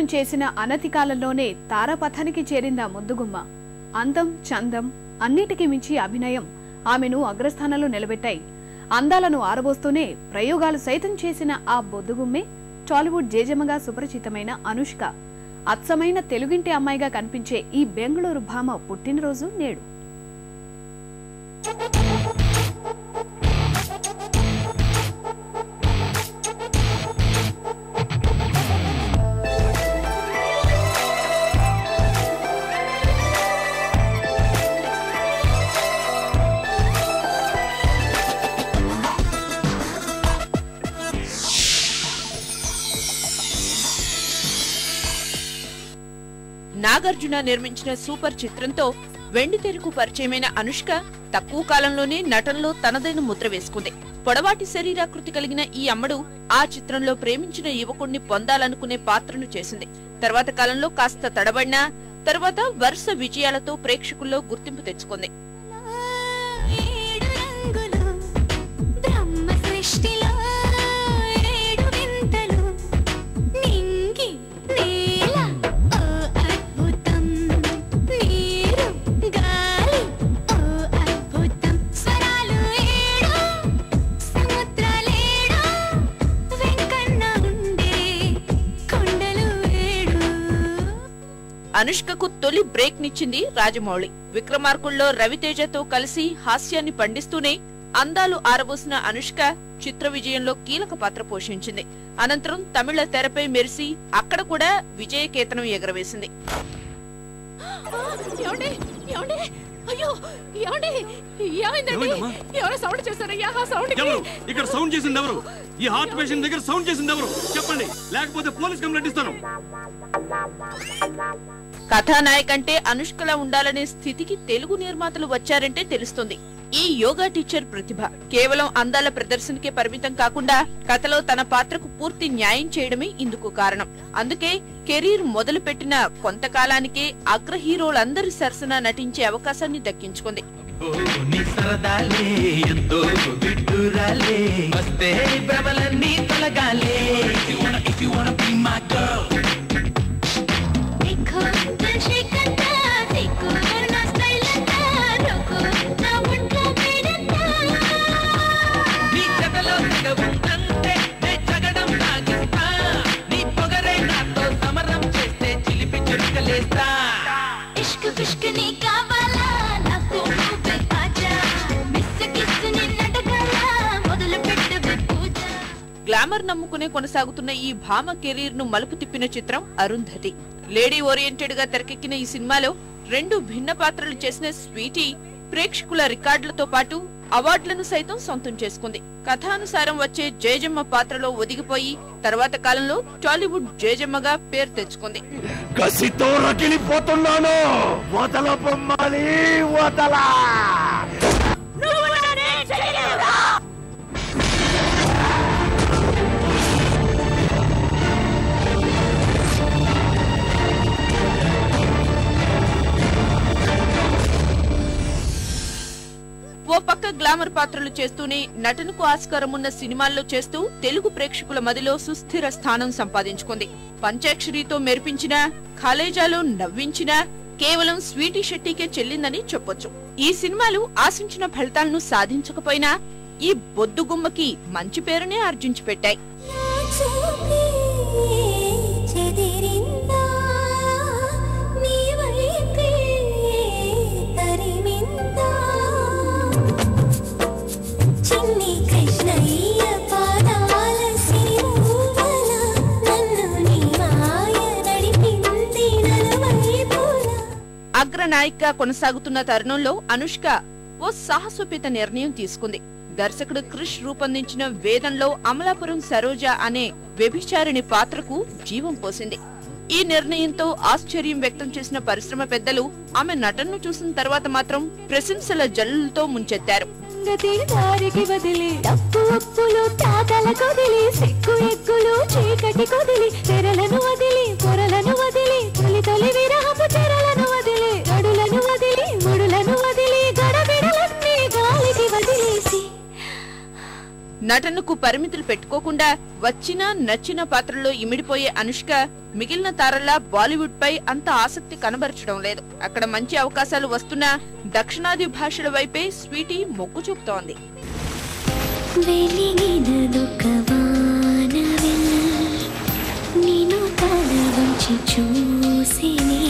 కాపురం చేసిన అనతి కాలంలోనే తారపథానికి చేరిందా ముద్దుగుమ్మ. అందం చందం అన్నిటికీ మించి అభినయం ఆమెను అగ్రస్థానంలో నిలబెట్టాయి. అందాలను ఆరబోస్తూనే ప్రయోగాలు సైతం చేసిన ఆ బొద్దుగుమ్మే టాలీవుడ్ జేజమగా సుపరిచితమైన అనుష్క అచ్చమైన తెలుగింటి అమ్మాయిగా కనిపించే ఈ బెంగళూరు భామ పుట్టినరోజు నేడు. నాగార్జున నిర్మించిన సూపర్ చిత్రంతో వెండితెరకు పరిచయమైన అనుష్క తక్కువ కాలంలోనే నటనలో తనదైన ముద్ర వేసుకుంది. పొడవాటి శరీరాకృతి కలిగిన ఈ అమ్మడు ఆ చిత్రంలో ప్రేమించిన యువకుణ్ణి పొందాలనుకునే పాత్రను చేసింది. తర్వాత కాలంలో కాస్త తడబడినా తర్వాత వరుస విజయాలతో ప్రేక్షకుల్లో గుర్తింపు తెచ్చుకుంది. అనుష్కకు తొలి బ్రేక్ నిచ్చింది రాజమౌళి. విక్రమార్కుల్లో రవితేజతో కలిసి హాస్యాన్ని పండిస్తూనే అందాలు ఆరబోసిన అనుష్క చిత్ర విజయంలో కీలక పాత్ర పోషించింది. అనంతరం తమిళ తెరపై మెరిసి అక్కడ కూడా విజయకేతనం ఎగరవేసింది. అయ్యో ఏమండి? ఏమైందండి? ఎవరో సౌండ్ చేశారయ్యా ఆ సౌండ్ ఎవరు? ఇక్కడ సౌండ్ చేసింది ఎవరు? ఈ హార్ట్ పేషెంట్ దగ్గర సౌండ్ చేసింది ఎవరు? చెప్పండి. లేకపోతే పోలీస్ కంప్లైంట్ ఇస్తాను. కథానాయక్ అంటే అనుష్కలా ఉండాలనే స్థితికి తెలుగు నిర్మాతలు వచ్చారంటే తెలుస్తుంది. ఈ యోగా టీచర్ ప్రతిభ కేవలం అందాల ప్రదర్శనకే పరిమితం కాకుండా కథలో తన పాత్రకు పూర్తి న్యాయం చేయడమే ఇందుకు కారణం. అందుకే కెరీర్ మొదలుపెట్టిన కొంతకాలానికే అగ్ర హీరోలందరి సరసన నటించే అవకాశాన్ని దక్కించుకుంది. సరదాలే వస్తే భ్రమలన్నీ గ్లామర్ నమ్ముకునే కొనసాగుతున్న ఈ భామ కెరీర్ను మలుపు తిప్పిన చిత్రం అరుంధతి. లేడీ ఓరియంటెడ్గా తెరకెక్కిన ఈ సినిమాలో రెండు భిన్న పాత్రలు చేసిన స్వీటీ ప్రేక్షకుల రికార్డులతో పాటు అవార్డులను సైతం సొంతం చేసుకుంది. కథానుసారం వచ్చే జయజమ్మ పాత్రలో ఒదిగిపోయి తర్వాత కాలంలో టాలీవుడ్ జయజమ్మగా పేరు తెచ్చుకుంది. కసితో రగిలిపోతున్నాను. వదల బొమ్మాలి వదలా. పక్క గ్లామర్ పాత్రలు చేస్తూనే నటనకు ఆస్కారం ఉన్న సినిమాల్లో చేస్తూ తెలుగు ప్రేక్షకుల మదిలో సుస్థిర స్థానం సంపాదించుకుంది. పంచాక్షరితో మెరిపించిన ఖాళేజాలో నవ్వించిన కేవలం స్వీటీ శెట్టికే చెల్లిందని చెప్పొచ్చు. ఈ సినిమాలు ఆశించిన ఫలితాలను సాధించకపోయినా ఈ బొద్దుగుమ్మకి మంచి పేరునే ఆర్జించి పెట్టాయి అగ్రనాయికగా కొనసాగుతున్న తరుణంలో అనుష్క ఓ సాహసోపేత నిర్ణయం తీసుకుంది. దర్శకుడు క్రిష్ రూపొందించిన వేదంలో అమలాపురం సరోజ అనే వ్యభిచారిణి పాత్రకు జీవం పోసింది. ఈ నిర్ణయంతో ఆశ్చర్యం వ్యక్తం చేసిన పరిశ్రమ పెద్దలు ఆమె నటనను చూసిన తర్వాత మాత్రం ప్రశంసల జల్లులతో ముంచెత్తారు. వదిలి చీకటి కొదిలి తెరలను వదిలి పొరలను వదిలి తొలి తొలి నటనకు పరిమితులు పెట్టుకోకుండా వచ్చిన నచ్చిన పాత్రలో ఇమిడిపోయే అనుష్క మిగిలిన తారల్లా బాలీవుడ్ పై అంత ఆసక్తి కనబరచడం లేదు. అక్కడ మంచి అవకాశాలు వస్తున్నా దక్షిణాది భాషల వైపే స్వీటీ మొగ్గు చూపుతోంది. చూసినే.